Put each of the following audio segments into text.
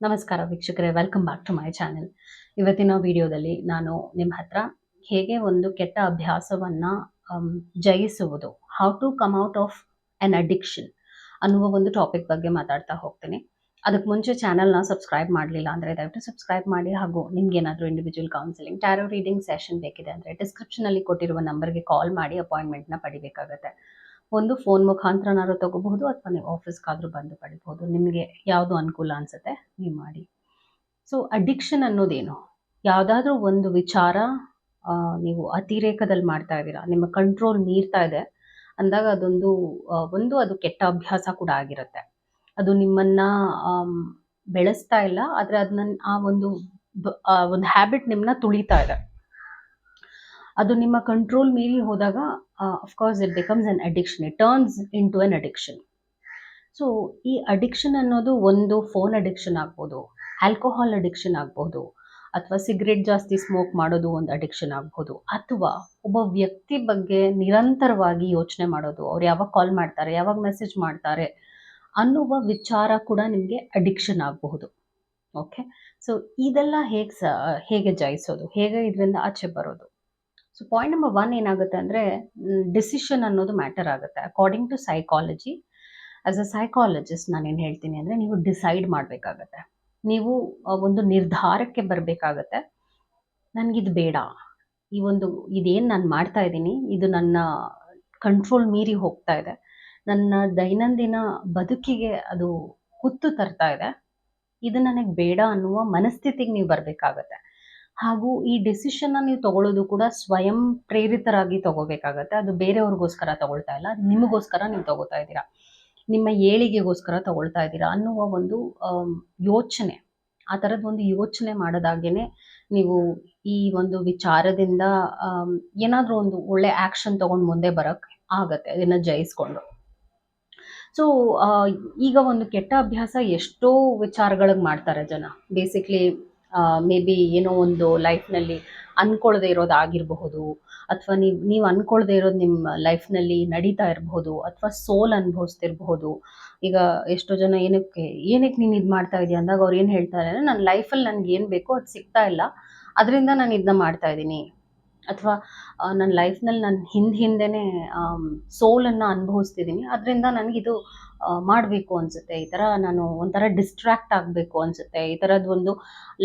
ನಮಸ್ಕಾರ ವೀಕ್ಷಕರೇ welcome back to my channel ಇವತ್ತಿನ ವಿಡಿಯೋದಲ್ಲಿ ನಾನು ನಿಮ್ಮ ಹತ್ರ ಹೇಗೆ ಒಂದು ಕೆಟ್ಟ ಅಭ್ಯಾಸವನ್ನ ಜಯಿಸುವುದು how to come out of an addiction ಅನ್ನುವ ಒಂದು ಟಾಪಿಕ್ ಬಗ್ಗೆ ಮಾತಾಡ್ತಾ ಹೋಗ್ತೀನಿ. ಅದಕ್ಕೆ ಮುಂಚೆ ಚಾನಲ್ನ ಸಬ್ಸ್ಕ್ರೈಬ್ ಮಾಡಲಿಲ್ಲ ಅಂದರೆ ದಯವಿಟ್ಟು ಸಬ್ಸ್ಕ್ರೈಬ್ ಮಾಡಿ ಹಾಗೂ ನಿಮ್ಗೆ ಏನಾದರೂ individual counselling tarot reading session ಬೇಕಿದೆ ಅಂದರೆ ಡಿಸ್ಕ್ರಿಪ್ಷನಲ್ಲಿ ಕೊಟ್ಟಿರುವ ನಂಬರ್ಗೆ ಕಾಲ್ ಮಾಡಿ ಅಪಾಯಿಂಟ್ಮೆಂಟ್ನ ಪಡಿಬೇಕಾಗತ್ತೆ. ಒಂದು ಫೋನ್ ಮುಖಾಂತರನಾದ್ರೂ ತಗೋಬಹುದು ಅಥವಾ ನೀವು ಆಫೀಸ್ಗಾದ್ರೂ ಬಂದು ಪಡಿಬಹುದು. ನಿಮಗೆ ಯಾವುದು ಅನುಕೂಲ ಅನ್ಸುತ್ತೆ ನೀವು ಮಾಡಿ. ಸೊ ಅಡಿಕ್ಷನ್ ಅನ್ನೋದೇನು? ಯಾವುದಾದ್ರೂ ಒಂದು ವಿಚಾರ ನೀವು ಅತಿರೇಕದಲ್ಲಿ ಮಾಡ್ತಾ ಇದ್ದೀರಾ, ನಿಮ್ಮ ಕಂಟ್ರೋಲ್ ಮೀರ್ತಾ ಇದೆ, ಅಂದಾಗ ಅದೊಂದು ಒಂದು ಅದು ಕೆಟ್ಟ ಅಭ್ಯಾಸ ಕೂಡ ಆಗಿರುತ್ತೆ. ಅದು ನಿಮ್ಮನ್ನ ಬೆಳೆಸ್ತಾ ಇಲ್ಲ, ಆದರೆ ಅದನ್ನ ಆ ಒಂದು ಒಂದು ಹ್ಯಾಬಿಟ್ ನಿಮ್ಮನ್ನ ತುಳಿತಾ ಇದೆ. ಅದು ನಿಮ್ಮ ಕಂಟ್ರೋಲ್ ಮೀರಿ ಹೋದಾಗ of course it becomes an addiction it turns into an addiction so ಈ ಅಡಿಕ್ಷನ್ ಅನ್ನೋದು ಒಂದು ಫೋನ್ ಅಡಿಕ್ಷನ್ ಆಗ್ಬೋದು ಆಲ್ಕೋಹಾಲ್ ಅಡಿಕ್ಷನ್ ಆಗ್ಬೋದು, ಅಥವಾ ಸಿಗರೇಟ್ ಜಾಸ್ತಿ ಸ್ಮೋಕ್ ಮಾಡೋದು ಒಂದು ಅಡಿಕ್ಷನ್ ಆಗ್ಬೋದು, ಅಥವಾ ಒಬ್ಬ ವ್ಯಕ್ತಿ ಬಗ್ಗೆ ನಿರಂತರವಾಗಿ ಯೋಚನೆ ಮಾಡೋದು, ಅವ್ರು ಯಾವಾಗ ಕಾಲ್ ಮಾಡ್ತಾರೆ, ಯಾವಾಗ ಮೆಸೇಜ್ ಮಾಡ್ತಾರೆ ಅನ್ನುವ ವಿಚಾರ ಕೂಡ ನಿಮಗೆ ಅಡಿಕ್ಷನ್ ಆಗಬಹುದು ಓಕೆ ಸೊ ಇದೆಲ್ಲ ಹೇಗೆ ಸ, ಹೇಗೆ ಜಯಿಸೋದು? ಹೇಗೆ ಇದರಿಂದ ಆಚೆ ಬರೋದು? ಸೊ ಪಾಯಿಂಟ್ ನಂಬರ್ ಒನ್ ಏನಾಗುತ್ತೆ ಅಂದರೆ ಡಿಸಿಷನ್ ಅನ್ನೋದು ಮ್ಯಾಟರ್ ಆಗುತ್ತೆ. According to psychology as a psychologist ನಾನೇನು ಹೇಳ್ತೀನಿ ಅಂದರೆ, ನೀವು ಡಿಸೈಡ್ ಮಾಡಬೇಕಾಗತ್ತೆ. ನೀವು ಒಂದು ನಿರ್ಧಾರಕ್ಕೆ ಬರಬೇಕಾಗತ್ತೆ. ನನಗಿದು ಬೇಡ. ಈ ಒಂದು, ಇದೇನು ನಾನು ಮಾಡ್ತಾ ಇದ್ದೀನಿ, ಇದು ನನ್ನ ಕಂಟ್ರೋಲ್ ಮೀರಿ ಹೋಗ್ತಾ ಇದೆ. ನನ್ನ ದೈನಂದಿನ ಬದುಕಿಗೆ ಅದು ಕುತ್ತು ತರ್ತಾ ಇದೆ. ಇದು ನನಗೆ ಬೇಡ ಅನ್ನುವ ಮನಸ್ಥಿತಿಗೆ ನೀವು ಬರಬೇಕಾಗತ್ತೆ. ಹಾಗೂ ಈ ಡಿಸಿಷನ್ನ ನೀವು ತಗೊಳ್ಳೋದು ಕೂಡ ಸ್ವಯಂ ಪ್ರೇರಿತರಾಗಿ ತಗೋಬೇಕಾಗತ್ತೆ. ಅದು ಬೇರೆಯವ್ರಿಗೋಸ್ಕರ ತಗೊಳ್ತಾ ಇಲ್ಲ. ನಿಮಗೋಸ್ಕರ ನೀವು ತಗೋತಾ ಇದ್ದೀರಾ? ನಿಮ್ಮ ಏಳಿಗೆಗೋಸ್ಕರ ತಗೊಳ್ತಾ ಇದ್ದೀರಾ? ಅನ್ನುವ ಒಂದು ಯೋಚನೆ. ಆ ಥರದ ಒಂದು ಯೋಚನೆ ಮಾಡೋದಾಗೇನೆ ನೀವು ಈ ಒಂದು ವಿಚಾರದಿಂದ ಏನಾದರೂ ಒಂದು ಒಳ್ಳೆ ಆ್ಯಕ್ಷನ್ ತಗೊಂಡು ಮುಂದೆ ಬರೋಕ್ಕೆ ಆಗತ್ತೆ. ಅದನ್ನು ಜಯಿಸ್ಕೊಂಡು. ಸೊ ಈಗ ಒಂದು ಕೆಟ್ಟ ಅಭ್ಯಾಸ ಎಷ್ಟೋ ವಿಚಾರಗಳಿಗೆ ಮಾಡ್ತಾರೆ ಜನ. ಬೇಸಿಕ್ಲಿ ಮೇ ಬಿ ಏನೋ ಒಂದು ಲೈಫ್ನಲ್ಲಿ ಅನ್ಕೊಳ್ದೆ ಇರೋದಾಗಿರಬಹುದು, ಅಥವಾ ನೀವು ನೀವು ಅನ್ಕೊಳ್ದೆ ಇರೋದು ನಿಮ್ಮ ಲೈಫ್ನಲ್ಲಿ ನಡೀತಾ ಇರಬಹುದು, ಅಥವಾ ಸೋಲ್ ಅನುಭವಿಸ್ತಿರಬಹುದು. ಈಗ ಎಷ್ಟೋ ಜನ ಏನಕ್ಕೆ ಏನಕ್ಕೆ ನೀನು ಇದು ಮಾಡ್ತಾ ಇದೀಯ ಅಂದಾಗ ಅವ್ರು ಏನು ಹೇಳ್ತಾರೆ ಅಂದರೆ ನನ್ನ ಲೈಫಲ್ಲಿ ನನಗೆ ಏನು ಬೇಕೋ ಅದು ಸಿಗ್ತಾ ಇಲ್ಲ, ಅದರಿಂದ ನಾನು ಇದನ್ನ ಮಾಡ್ತಾ ಇದ್ದೀನಿ. ಅಥವಾ ನನ್ನ ಲೈಫ್ನಲ್ಲಿ ನಾನು ಹಿಂದೆ ಹಿಂದೆನೇ ಸೋಲನ್ನು ಅನುಭವಿಸ್ತಿದ್ದೀನಿ, ಅದರಿಂದ ನನಗಿದು ಮಾಡಬೇಕು ಅನಿಸುತ್ತೆ. ಈ ಥರ ನಾನು ಒಂಥರ ಡಿಸ್ಟ್ರ್ಯಾಕ್ಟ್ ಆಗಬೇಕು ಅನಿಸುತ್ತೆ. ಈ ಥರದ್ದು ಒಂದು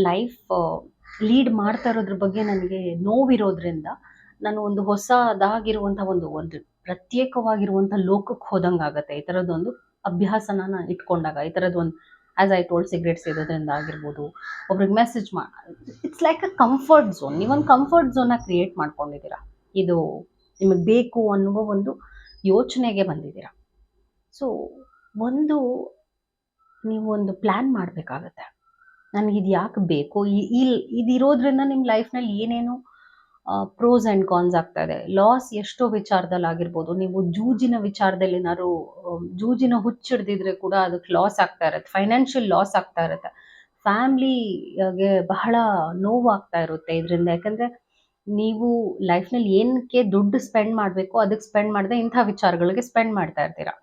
ಲೈಫ್ ಲೀಡ್ ಮಾಡ್ತಾ ಇರೋದ್ರ ಬಗ್ಗೆ ನನಗೆ ನೋವಿರೋದ್ರಿಂದ ನಾನು ಒಂದು ಹೊಸದಾಗಿರುವಂಥ ಒಂದು ಒಂದು ಪ್ರತ್ಯೇಕವಾಗಿರುವಂಥ ಲೋಕಕ್ಕೆ ಹೋದಂಗೆ ಆಗುತ್ತೆ. ಈ ಥರದ್ದೊಂದು ಅಭ್ಯಾಸನ ನಾನು ಇಟ್ಕೊಂಡಾಗ, ಈ ಥರದ್ದು ಒಂದು ಆ್ಯಸ್ ಐ ಟೋಲ್ಡ್ ಸಿಗ್ರೆಟ್ ಸೇದೋದ್ರಿಂದ ಆಗಿರ್ಬೋದು, ಒಬ್ರಿಗೆ ಮೆಸೇಜ್ ಮಾ it's like a comfort zone ನೀವೊಂದು ಕಂಫರ್ಟ್ ಝೋನ ಕ್ರಿಯೇಟ್ ಮಾಡ್ಕೊಂಡಿದ್ದೀರಾ. ಇದು ನಿಮಗೆ ಬೇಕು ಅನ್ನುವ ಒಂದು ಯೋಚನೆಗೆ ಬಂದಿದ್ದೀರಾ. ಸೊ, ಒಂದು ನೀವು ಒಂದು ಪ್ಲ್ಯಾನ್ ಮಾಡಬೇಕಾಗತ್ತೆ ಇದು ಯಾಕೆ ಬೇಕು ಇಲ್ಲಿ ಇಲ್ ಇದಿರೋದ್ರಿಂದ ನಿಮ್ಮ ಲೈಫ್ನಲ್ಲಿ ಏನೇನು ಪ್ರೋಸ್ ಆ್ಯಂಡ್ ಕಾನ್ಸ್ ಆಗ್ತಾ ಇದೆ ಲಾಸ್ ಎಷ್ಟೋ ವಿಚಾರದಲ್ಲಿ ಆಗಿರ್ಬೋದು ನೀವು ಜೂಜಿನ ವಿಚಾರದಲ್ಲಿ ಏನಾದ್ರು ಜೂಜಿನ ಹುಚ್ಚಿಡ್ದಿದ್ರೆ ಕೂಡ ಅದಕ್ಕೆ ಲಾಸ್ ಆಗ್ತಾ ಇರುತ್ತೆ. ಫೈನಾನ್ಷಿಯಲ್ ಲಾಸ್ ಆಗ್ತಾ ಇರುತ್ತೆ. ಫ್ಯಾಮ್ಲಿಗೆ ಬಹಳ ನೋವಾಗ್ತಾ ಇರುತ್ತೆ ಇದರಿಂದ. ಯಾಕಂದರೆ, ನೀವು ಲೈಫ್ನಲ್ಲಿ ಏನಕ್ಕೆ ದುಡ್ಡು ಸ್ಪೆಂಡ್ ಮಾಡಬೇಕು ಅದಕ್ಕೆ ಸ್ಪೆಂಡ್ ಮಾಡದೆ ಇಂಥ ವಿಚಾರಗಳಿಗೆ ಸ್ಪೆಂಡ್ ಮಾಡ್ತಾ ಇರ್ತೀರಾ.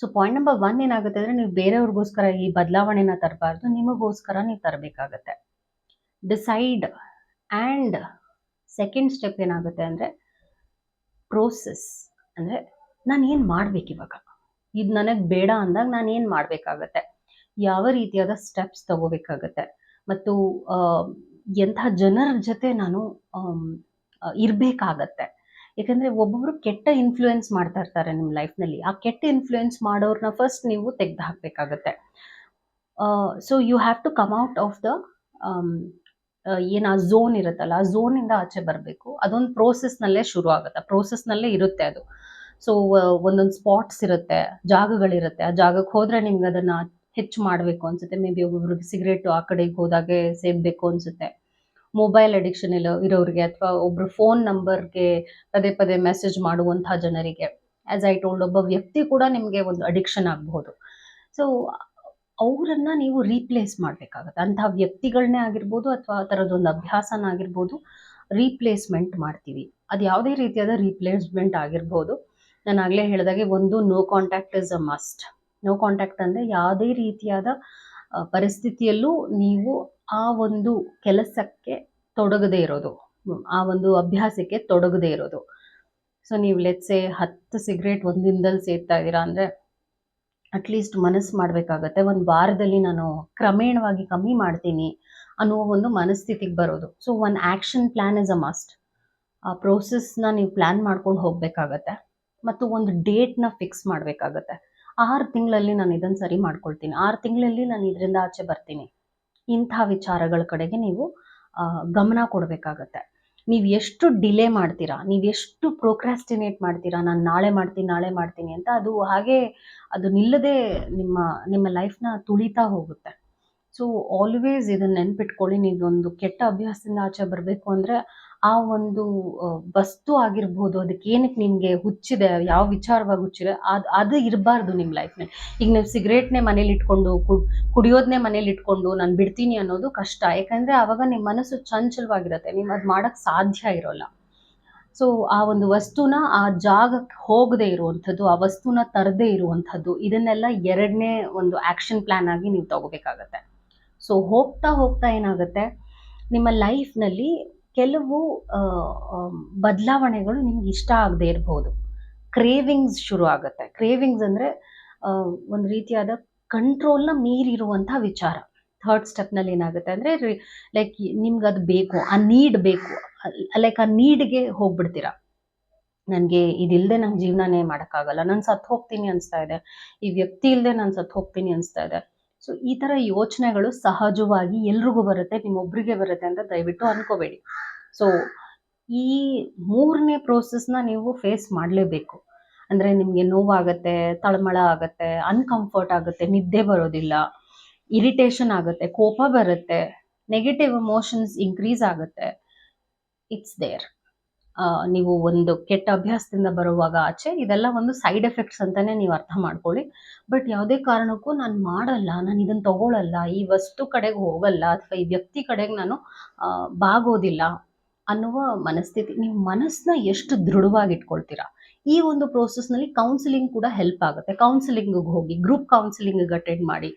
ಸೊ ಪಾಯಿಂಟ್ ನಂಬರ್ ಒನ್ ಏನಾಗುತ್ತೆ ಅಂದರೆ ನೀವು ಬೇರೆಯವ್ರಿಗೋಸ್ಕರ ಈ ಬದಲಾವಣೆನ ತರಬಾರ್ದು, ನಿಮಗೋಸ್ಕರ ನೀವು ತರಬೇಕಾಗತ್ತೆ. ಡಿಸೈಡ್ ಆ್ಯಂಡ್ ಸೆಕೆಂಡ್ ಸ್ಟೆಪ್ ಏನಾಗುತ್ತೆ ಅಂದರೆ ಪ್ರೋಸೆಸ್ ಅಂದರೆ ನಾನು ಏನು ಮಾಡ್ಬೇಕು ಇವಾಗ? ಇದು ನನಗೆ ಬೇಡ ಅಂದಾಗ ನಾನು ಏನು ಮಾಡಬೇಕಾಗತ್ತೆ? ಯಾವ ರೀತಿಯಾದ ಸ್ಟೆಪ್ಸ್ ತಗೋಬೇಕಾಗತ್ತೆ? ಮತ್ತು ಎಂಥ ಜನರ ಜೊತೆ ನಾನು ಇರಬೇಕಾಗತ್ತೆ? ಯಾಕಂದರೆ ಒಬ್ಬೊಬ್ಬರು ಕೆಟ್ಟ ಇನ್ಫ್ಲೂಯೆನ್ಸ್ ಮಾಡ್ತಾ ಇರ್ತಾರೆ ನಿಮ್ಮ ಲೈಫ್ನಲ್ಲಿ ಆ ಕೆಟ್ಟ ಇನ್ಫ್ಲೂಯೆನ್ಸ್ ಮಾಡೋರನ್ನ ಫಸ್ಟ್ ನೀವು ತೆಗ್ದು ಹಾಕಬೇಕಾಗತ್ತೆ so you have to come out of the ಏನು ಆ ಝೋನ್ ಇರುತ್ತಲ್ಲ, ಆ ಝೋನಿಂದ ಆಚೆ ಬರಬೇಕು. ಅದೊಂದು ಪ್ರೋಸೆಸ್ನಲ್ಲೇ ಶುರು ಆಗುತ್ತೆ. ಪ್ರೋಸೆಸ್ನಲ್ಲೇ ಇರುತ್ತೆ ಅದು. ಸೊ ಒಂದೊಂದು ಸ್ಪಾಟ್ಸ್ ಇರುತ್ತೆ, ಜಾಗಗಳಿರುತ್ತೆ. ಆ ಜಾಗಕ್ಕೆ ಹೋದ್ರೆ ನಿಮ್ಗೆ ಅದನ್ನು ಹೆಚ್ಚು ಮಾಡಬೇಕು ಅನ್ಸುತ್ತೆ. ಮೇ ಬಿ ಒಬ್ಬೊಬ್ರಿಗೆ ಸಿಗರೇಟು ಆ ಕಡೆಗೆ ಹೋದಾಗೆ ಸೇದಬೇಕು ಅನ್ಸುತ್ತೆ. ಮೊಬೈಲ್ ಅಡಿಕ್ಷನ್ ಇಲ್ಲ ಇರೋರಿಗೆ ಅಥವಾ ಒಬ್ರು ಫೋನ್ ನಂಬರ್ಗೆ ಪದೇ ಪದೇ ಮೆಸೇಜ್ ಮಾಡುವಂಥ ಜನರಿಗೆ ಆಸ್ ಐ ಟೋಲ್ಡ್ ಒಬ್ಬ ವ್ಯಕ್ತಿ ಕೂಡ ನಿಮಗೆ ಒಂದು ಅಡಿಕ್ಷನ್ ಆಗಬಹುದು ಸೊ ಅವರನ್ನ ನೀವು ರೀಪ್ಲೇಸ್ ಮಾಡ್ಬೇಕಾಗತ್ತೆ. ಅಂತಹ ವ್ಯಕ್ತಿಗಳನ್ನೇ ಆಗಿರ್ಬೋದು ಅಥವಾ ಆ ಥರದ್ದೊಂದು ಅಭ್ಯಾಸನ ಆಗಿರ್ಬೋದು ರೀಪ್ಲೇಸ್ಮೆಂಟ್ ಮಾಡ್ತೀವಿ. ಅದು ಯಾವುದೇ ರೀತಿಯಾದ ರೀಪ್ಲೇಸ್ಮೆಂಟ್ ಆಗಿರ್ಬೋದು. ನಾನು ಆಗಲೇ ಹೇಳಿದಾಗೆ ಒಂದು no contact is a must no contact ಅಂದರೆ ಯಾವುದೇ ರೀತಿಯಾದ ಪರಿಸ್ಥಿತಿಯಲ್ಲೂ ನೀವು ಆ ಒಂದು ಕೆಲಸಕ್ಕೆ ತೊಡಗದೇ ಇರೋದು. ಆ ಒಂದು ಅಭ್ಯಾಸಕ್ಕೆ ತೊಡಗದೇ ಇರೋದು. ಸೊ ನೀವು ಲೆಟ್ಸೆ ಹತ್ತು ಸಿಗರೇಟ್ ಒಂದು ದಿನದಲ್ಲಿ ಸೇರ್ತಾ ಇದ್ದೀರಾ ಅಂದರೆ ಅಟ್ಲೀಸ್ಟ್ ಮನಸ್ಸು ಮಾಡಬೇಕಾಗತ್ತೆ. ಒಂದು ವಾರದಲ್ಲಿ ನಾನು ಕ್ರಮೇಣವಾಗಿ ಕಮ್ಮಿ ಮಾಡ್ತೀನಿ ಅನ್ನುವ ಒಂದು ಮನಸ್ಥಿತಿಗೆ ಬರೋದು. So one action plan is a must ಆ ಪ್ರೋಸೆಸ್ನ ನೀವು ಪ್ಲ್ಯಾನ್ ಮಾಡ್ಕೊಂಡು ಹೋಗಬೇಕಾಗತ್ತೆ. ಮತ್ತು ಒಂದು ಡೇಟ್ನ ಫಿಕ್ಸ್ ಮಾಡಬೇಕಾಗತ್ತೆ. ಆರು ತಿಂಗಳಲ್ಲಿ ನಾನು ಇದನ್ನು ಸರಿ ಮಾಡ್ಕೊಳ್ತೀನಿ. ಆರು ತಿಂಗಳಲ್ಲಿ ನಾನು ಇದರಿಂದ ಆಚೆ ಬರ್ತೀನಿ. ಇಂಥ ವಿಚಾರಗಳ ಕಡೆಗೆ ನೀವು ಗಮನ ಕೊಡಬೇಕಾಗತ್ತೆ. ನೀವು ಎಷ್ಟು ಡಿಲೇ ಮಾಡ್ತೀರಾ, ನೀವು ಎಷ್ಟು ಪ್ರೋಕ್ರಾಸ್ಟಿನೇಟ್ ಮಾಡ್ತೀರಾ, ನಾನು ನಾಳೆ ಮಾಡ್ತೀನಿ ನಾಳೆ ಮಾಡ್ತೀನಿ ಅಂತ ಅದು ಹಾಗೆ ಅದು ನಿಲ್ಲದೆ ನಿಮ್ಮ ನಿಮ್ಮ ಲೈಫ್ನ ತುಳಿತಾ ಹೋಗುತ್ತೆ. ಸೊ, ಆಲ್ವೇಸ್ ಇದನ್ನು ನೆನ್ಪಿಟ್ಕೊಳ್ಳಿ, ನೀವೊಂದು ಕೆಟ್ಟ ಅಭ್ಯಾಸದಿಂದ ಆಚೆ ಬರಬೇಕು ಅಂದರೆ ಆ ಒಂದು ವಸ್ತು ಆಗಿರ್ಬೋದು, ಅದಕ್ಕೆ ಏನಕ್ಕೆ ನಿಮಗೆ ಹುಚ್ಚಿದೆ, ಯಾವ ವಿಚಾರವಾಗಿ ಹುಚ್ಚಿದೆ, ಅದು ಅದು ಇರಬಾರ್ದು ನಿಮ್ಮ ಲೈಫ್ನಲ್ಲಿ ಈಗ ನೀವು ಸಿಗರೇಟ್ನೇ ಮನೇಲಿ ಇಟ್ಕೊಂಡು ಕುಡಿಯೋದನ್ನೇ ಮನೇಲಿ ಇಟ್ಕೊಂಡು ನಾನು ಬಿಡ್ತೀನಿ ಅನ್ನೋದು ಕಷ್ಟ. ಯಾಕಂದರೆ ಆವಾಗ ನಿಮ್ಮ ಮನಸ್ಸು ಚಂಚಲವಾಗಿರುತ್ತೆ ನೀವು ಅದು ಮಾಡೋಕ್ಕೆ ಸಾಧ್ಯ ಇರೋಲ್ಲ. ಸೊ ಆ ಒಂದು ವಸ್ತುನ ಆ ಜಾಗಕ್ಕೆ ಹೋಗದೆ ಇರುವಂಥದ್ದು, ಆ ವಸ್ತುನ ತರದೇ ಇರುವಂಥದ್ದು, ಇದನ್ನೆಲ್ಲ ಎರಡನೇ ಒಂದು ಆ್ಯಕ್ಷನ್ ಪ್ಲ್ಯಾನ್ ಆಗಿ ನೀವು ತಗೋಬೇಕಾಗತ್ತೆ. ಸೊ ಹೋಗ್ತಾ ಹೋಗ್ತಾ ಏನಾಗುತ್ತೆ, ನಿಮ್ಮ ಲೈಫ್ನಲ್ಲಿ ಕೆಲವು ಬದಲಾವಣೆಗಳು ನಿಮ್ಗೆ ಇಷ್ಟ ಆಗದೆ ಇರ್ಬೋದು. ಕ್ರೇವಿಂಗ್ಸ್ ಶುರು ಆಗುತ್ತೆ. ಕ್ರೇವಿಂಗ್ಸ್ ಅಂದರೆ ಒಂದು ರೀತಿಯಾದ ಕಂಟ್ರೋಲ್ನ ಮೀರಿರುವಂಥ ವಿಚಾರ. ಥರ್ಡ್ ಸ್ಟೆಪ್ನಲ್ಲಿ ಏನಾಗುತ್ತೆ ಅಂದರೆ ಲೈಕ್ ನಿಮ್ಗೆ ಅದು ಬೇಕು, ಆ ನೀಡ್ ಬೇಕು. ಲೈಕ್ ಆ ನೀಡ್ಗೆ ಹೋಗ್ಬಿಡ್ತೀರಾ. ನನಗೆ ಇದಿಲ್ಲದೆ ನಂಗೆ ಜೀವನನೇ ಮಾಡೋಕ್ಕಾಗಲ್ಲ. ನಾನು ಸತ್ತು ಹೋಗ್ತೀನಿ ಅನಿಸ್ತಾ ಇದೆ. ಈ ವ್ಯಕ್ತಿ ಇಲ್ಲದೆ ನಾನು ಸತ್ತು ಹೋಗ್ತೀನಿ ಅನಿಸ್ತಾ ಇದೆ. ಸೊ ಈ ತರ ಯೋಚನೆಗಳು ಸಹಜವಾಗಿ ಎಲ್ರಿಗೂ ಬರುತ್ತೆ ನಿಮ್ಮೊಬ್ಬರಿಗೆ ಬರುತ್ತೆ ಅಂತ ದಯವಿಟ್ಟು ಅನ್ಕೋಬೇಡಿ. ಸೊ ಈ ಮೂರನೇ ಪ್ರೋಸೆಸ್ನ ನೀವು ಫೇಸ್ ಮಾಡಲೇಬೇಕು. ಅಂದರೆ ನಿಮಗೆ ನೋವಾಗತ್ತೆ, ತಳಮಳ ಆಗತ್ತೆ ಅನ್ಕಂಫರ್ಟ್ ಆಗುತ್ತೆ, ನಿದ್ದೆ ಬರೋದಿಲ್ಲ ಇರಿಟೇಷನ್ ಆಗುತ್ತೆ, ಕೋಪ ಬರುತ್ತೆ ನೆಗೆಟಿವ್ ಎಮೋಷನ್ಸ್ ಇನ್ಕ್ರೀಸ್ ಆಗುತ್ತೆ ಇಟ್ಸ್ ದೇರ್ ನೀವು ಒಂದು ಕೆಟ್ಟ ಅಭ್ಯಾಸದಿಂದ ಬರುವಾಗ ಆಚೆ ಇದೆಲ್ಲ ಒಂದು ಸೈಡ್ ಎಫೆಕ್ಟ್ಸ್ ಅಂತಲೇ ನೀವು ಅರ್ಥ ಮಾಡ್ಕೊಳ್ಳಿ. ಬಟ್ ಯಾವುದೇ ಕಾರಣಕ್ಕೂ ನಾನು ಮಾಡಲ್ಲ, ನಾನು ಇದನ್ನು ತಗೊಳ್ಳಲ್ಲ ಈ ವಸ್ತು ಕಡೆಗೆ ಹೋಗಲ್ಲ ಅಥವಾ ಈ ವ್ಯಕ್ತಿ ಕಡೆಗೆ ನಾನು ಬಾಗೋದಿಲ್ಲ ಅನ್ನುವ ಮನಸ್ಥಿತಿ, ನೀವು ಮನಸ್ಸನ್ನ ಎಷ್ಟು ದೃಢವಾಗಿ ಇಟ್ಕೊಳ್ತೀರಾ ಈ ಒಂದು ಪ್ರೋಸೆಸ್ನಲ್ಲಿ ಕೌನ್ಸಿಲಿಂಗ್ ಕೂಡ ಹೆಲ್ಪ್ ಆಗುತ್ತೆ. ಕೌನ್ಸಿಲಿಂಗಿಗೆ ಹೋಗಿ ಗ್ರೂಪ್ ಕೌನ್ಸಿಲಿಂಗಿಗೆ ಅಟೆಂಡ್ ಮಾಡಿ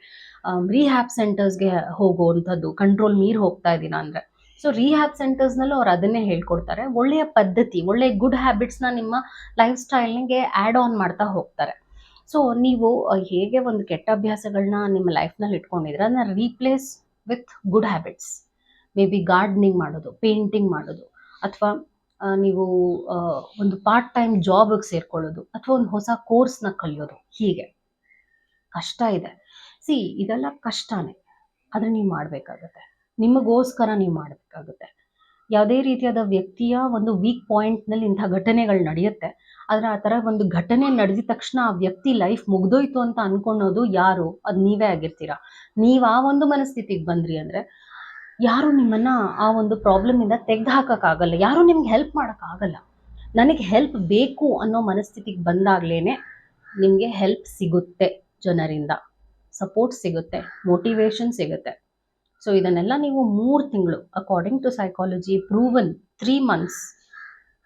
ರೀಹ್ಯಾಬ್ ಸೆಂಟರ್ಸ್ಗೆ ಹೋಗುವಂಥದ್ದು ಕಂಟ್ರೋಲ್ ಮೀರಿ ಹೋಗ್ತಾ ಇದ್ದೀನ ಅಂದರೆ ಸೊ ರೀಹ್ಯಾಬ್ ಸೆಂಟರ್ಸ್ನಲ್ಲೂ ಅವ್ರು ಅದನ್ನೇ ಹೇಳ್ಕೊಡ್ತಾರೆ. ಒಳ್ಳೆಯ ಪದ್ಧತಿ, ಒಳ್ಳೆಯ ಗುಡ್ ಹ್ಯಾಬಿಟ್ಸ್ನ ನಿಮ್ಮ ಲೈಫ್ ಸ್ಟೈಲ್ನಿಗೆ ಆ್ಯಡ್ ಆನ್ ಮಾಡ್ತಾ ಹೋಗ್ತಾರೆ. ಸೊ ನೀವು ಹೇಗೆ ಒಂದು ಕೆಟ್ಟ ಅಭ್ಯಾಸಗಳನ್ನ ನಿಮ್ಮ ಲೈಫ್ನಲ್ಲಿ ಇಟ್ಕೊಂಡಿದ್ರೆ ಅದನ್ನ replace with good habits may be gardening ಮಾಡೋದು ಪೇಂಟಿಂಗ್ ಮಾಡೋದು, ಅಥವಾ ನೀವು ಒಂದು ಪಾರ್ಟ್ ಟೈಮ್ ಜಾಬಿಗೆ ಸೇರ್ಕೊಳ್ಳೋದು, ಅಥವಾ ಒಂದು ಹೊಸ ಕೋರ್ಸ್ನ ಕಲಿಯೋದು. ಹೀಗೆ. ಕಷ್ಟ ಇದೆ. ಸಿ ಇದೆಲ್ಲ ಕಷ್ಟನೇ. ಆದರೆ ನೀವು ಮಾಡಬೇಕಾಗತ್ತೆ. ನಿಮಗೋಸ್ಕರ ನೀವು ಮಾಡಬೇಕಾಗುತ್ತೆ. ಯಾವುದೇ ರೀತಿಯಾದ ವ್ಯಕ್ತಿಯ ಒಂದು ವೀಕ್ ಪಾಯಿಂಟ್ನಲ್ಲಿ ಇಂಥ ಘಟನೆಗಳು ನಡೆಯುತ್ತೆ. ಆದರೆ ಆ ಥರ ಒಂದು ಘಟನೆ ನಡೆದ ತಕ್ಷಣ ಆ ವ್ಯಕ್ತಿ ಲೈಫ್ ಮುಗ್ದೋಯ್ತು ಅಂತ ಅನ್ಕೊಂಡೋದು ಯಾರು? ಅದು ನೀವೇ ಆಗಿರ್ತೀರ? ನೀವು ಆ ಒಂದು ಮನಸ್ಥಿತಿಗೆ ಬಂದ್ರಿ ಅಂದರೆ ಯಾರು ನಿಮ್ಮನ್ನು ಆ ಒಂದು ಪ್ರಾಬ್ಲಮಿಂದ ತೆಗೆದು ಹಾಕೋಕ್ಕಾಗಲ್ಲ ಯಾರು ನಿಮ್ಗೆ ಹೆಲ್ಪ್ ಮಾಡೋಕ್ಕಾಗಲ್ಲ. ನನಗೆ ಹೆಲ್ಪ್ ಬೇಕು ಅನ್ನೋ ಮನಸ್ಥಿತಿಗೆ ಬಂದಾಗಲೇ ನಿಮಗೆ ಹೆಲ್ಪ್ ಸಿಗುತ್ತೆ ಜನರಿಂದ. ಸಪೋರ್ಟ್ ಸಿಗುತ್ತೆ ಮೋಟಿವೇಶನ್ ಸಿಗುತ್ತೆ. ಸೊ ಇದನ್ನೆಲ್ಲ ನೀವು ಮೂರು ತಿಂಗಳು according to psychology proven three months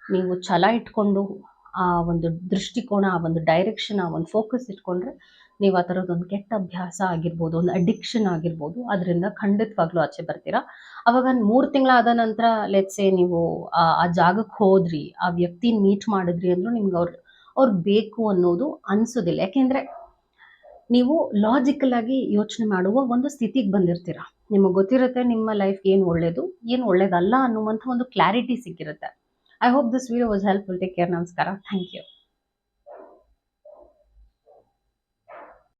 ನೀವು ಛಲ ಇಟ್ಕೊಂಡು ಆ ಒಂದು ದೃಷ್ಟಿಕೋನ, ಆ ಒಂದು ಡೈರೆಕ್ಷನ್ ಆ ಒಂದು ಫೋಕಸ್ ಇಟ್ಕೊಂಡ್ರೆ ನೀವು ಆ ಥರದ್ದೊಂದು ಕೆಟ್ಟ ಅಭ್ಯಾಸ ಆಗಿರ್ಬೋದು, ಒಂದು ಅಡಿಕ್ಷನ್ ಆಗಿರ್ಬೋದು, ಅದರಿಂದ ಖಂಡಿತವಾಗ್ಲೂ ಆಚೆ ಬರ್ತೀರಾ. ಅವಾಗ ಮೂರು ತಿಂಗಳಾದ ನಂತರ ಲೆಟ್ಸೆ ನೀವು ಆ ಜಾಗಕ್ಕೆ ಹೋದ್ರಿ, ಆ ವ್ಯಕ್ತಿನ ಮೀಟ್ ಮಾಡಿದ್ರಿ ಅಂದರೂ ನಿಮ್ಗೆ ಅವ್ರು ಅವ್ರು ಬೇಕು ಅನ್ನೋದು ಅನಿಸೋದಿಲ್ಲ. ಯಾಕೆಂದರೆ ನೀವು ಲಾಜಿಕಲ್ ಆಗಿ ಯೋಚನೆ ಮಾಡುವ ಒಂದು ಸ್ಥಿತಿಗೆ ಬಂದಿರ್ತೀರ. ನಿಮಗೆ ಗೊತ್ತಿರುತ್ತೆ ನಿಮ್ಮ ಲೈಫ್ ಏನು ಒಳ್ಳೇದು, ಏನು ಒಳ್ಳೇದಲ್ಲ ಅನ್ನುವಂಥ ಒಂದು clarity ಸಿಕ್ಕಿರುತ್ತೆ. I hope this video was helpful take care ನಮಸ್ಕಾರ. Thank you